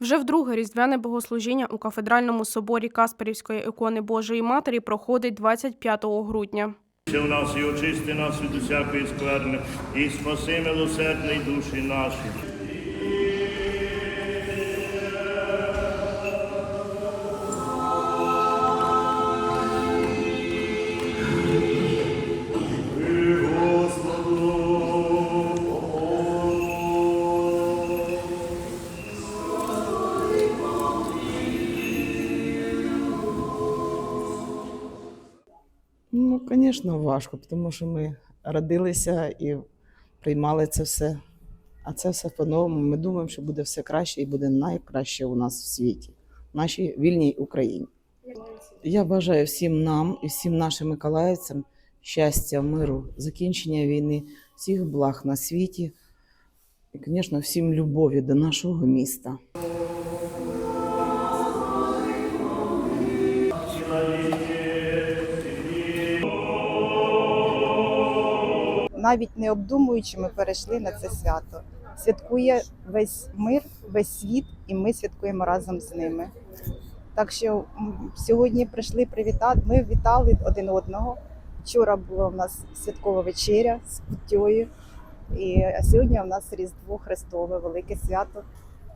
Вже вдруге різдвяне богослужіння у кафедральному соборі Касперівської ікони Божої Матері проходить 25 грудня. Це у нас і очисти нас від усякої скверни, і спаси милосердний душі наші. Звісно, важко, тому що ми родилися і приймали це все. А це все по-новому. Ми думаємо, що буде все краще і буде найкраще у нас в світі, в нашій вільній Україні. Я бажаю всім нам і всім нашим миколаївцям щастя, миру, закінчення війни, всіх благ на світі і, звісно, всім любові до нашого міста. Навіть не обдумуючи, ми перейшли на це свято. Святкує весь мир, весь світ, і ми святкуємо разом з ними. Так що сьогодні прийшли привітати. Ми вітали один одного. Вчора була у нас святкова вечеря з куттєю, і сьогодні у нас Різдво Христове, велике свято.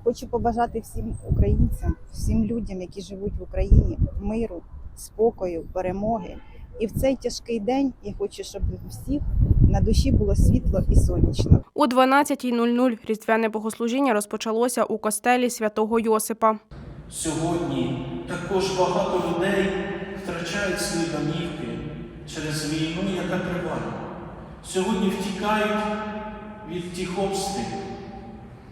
Хочу побажати всім українцям, всім людям, які живуть в Україні, миру, спокою, перемоги. І в цей тяжкий день я хочу, щоб всіх на душі було світло і сонячно. О 12.00 різдвяне богослужіння розпочалося у костелі святого Йосипа. Сьогодні також багато людей втрачають свої домівки через війну, яка триває. Сьогодні втікають від тих обстрілів.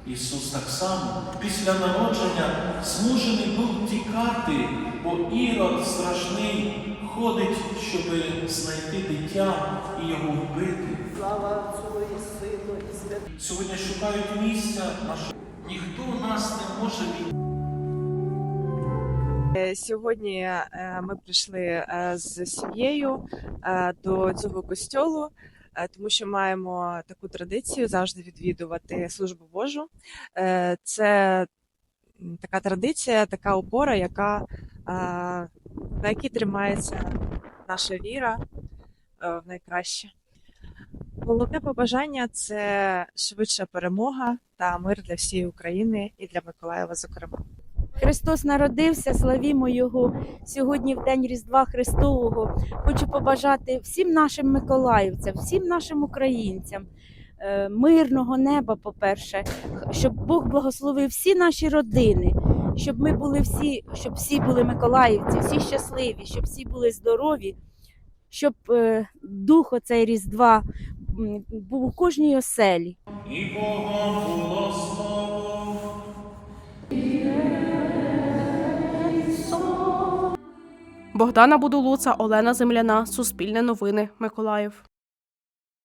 Ісус так само після народження змушений був тікати, бо ірод страшний ходить, щоб знайти дитя і його вбити. Слава Отцу і Сину і Святому. Сьогодні шукають місця нашого. Ніхто нас не може від. Е, Сьогодні е, ми прийшли е, з сім'єю до цього костьолу, тому що маємо таку традицію завжди відвідувати службу Божу. Це така традиція, така опора, яка, на якій тримається наша віра е, в найкраще. Головне побажання це швидша перемога та мир для всієї України і для Миколаєва, зокрема. Христос народився, славімо Його сьогодні в день Різдва Христового. Хочу побажати всім нашим миколаївцям, всім нашим українцям мирного неба, по-перше, щоб Бог благословив всі наші родини, щоб ми були всі, щоб всі були миколаївці, всі щасливі, щоб всі були здорові, щоб е, дух оцей Різдва був у кожній оселі. І було слово. Богдана Будулуца, Олена Земляна, Суспільне новини, Миколаїв.